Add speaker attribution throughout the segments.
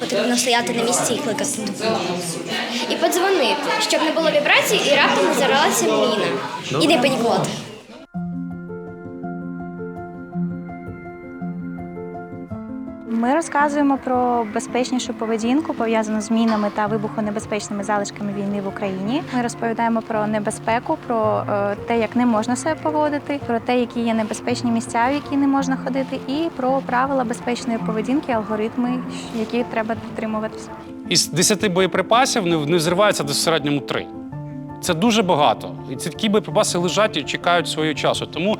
Speaker 1: Потрібно стояти на місці і кликати допомогу. І подзвонити, щоб не було вібрацій і раптом не заралася міна. І не панікувати.
Speaker 2: Ми розказуємо про безпечнішу поведінку, пов'язану з мінами та вибухонебезпечними залишками війни в Україні. Ми розповідаємо про небезпеку, про е, те, як не можна себе поводити, про те, які є небезпечні місця, в які не можна ходити, і про правила безпечної поведінки, алгоритми, які треба дотримуватися.
Speaker 3: Із 10 боєприпасів не, взривається до середньому 3. Це дуже багато. І ці такі боєприпаси лежать і чекають свого часу. Тому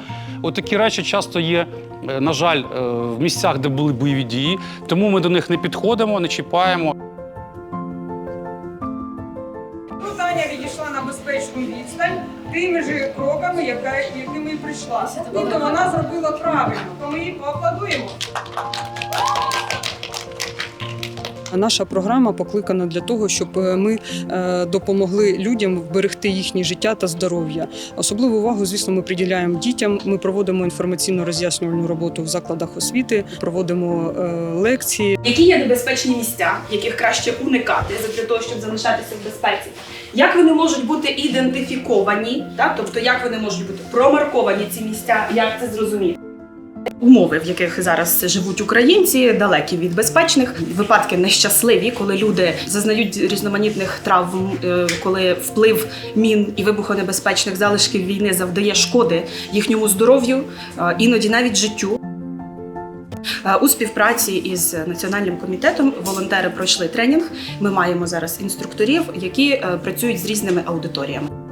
Speaker 3: такі речі часто є, е, на жаль, е, в місцях, де були бойові дії. Тому ми до них не підходимо, не чіпаємо.
Speaker 4: Тут Таня відійшла на безпечну відстань тими ж кроками, якими і прийшла. Тобто вона зробила правильно, то ми їй поаплодуємо. Наша програма покликана для того, щоб е, ми е, допомогли людям вберегти їхнє життя та здоров'я. Особливу увагу, звісно, ми приділяємо дітям. Ми проводимо інформаційно роз'яснювальну роботу в закладах освіти, проводимо е, лекції.
Speaker 5: Які є небезпечні місця, яких краще уникати для того, щоб залишатися в безпеці? Як вони можуть бути ідентифіковані, так? тобто як вони можуть бути промарковані ці місця, як це зрозуміти? Умови, в яких зараз живуть українці, далекі від безпечних випадки нещасливі, коли люди зазнають різноманітних травм, е, коли вплив мін і вибухонебезпечних залишків війни завдає шкоди їхньому здоров'ю, е, іноді навіть життю. Е, У співпраці із національним комітетом волонтери пройшли тренінг. Ми маємо зараз інструкторів, які працюють з різними аудиторіями.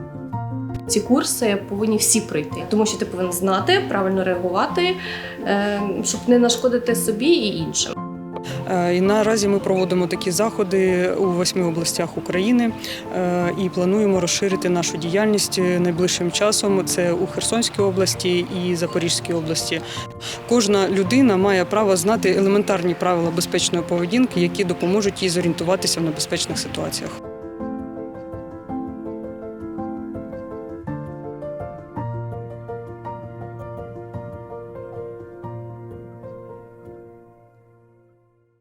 Speaker 6: Ці курси повинні всі пройти, тому що ти повинен знати, правильно реагувати, е, щоб не нашкодити собі і іншим.
Speaker 4: Е, І наразі ми проводимо такі заходи у восьми областях України е, і плануємо розширити нашу діяльність найближчим часом. Це у Херсонській області і Запорізькій області. Кожна людина має право знати елементарні правила безпечної поведінки, які допоможуть їй зорієнтуватися в небезпечних ситуаціях.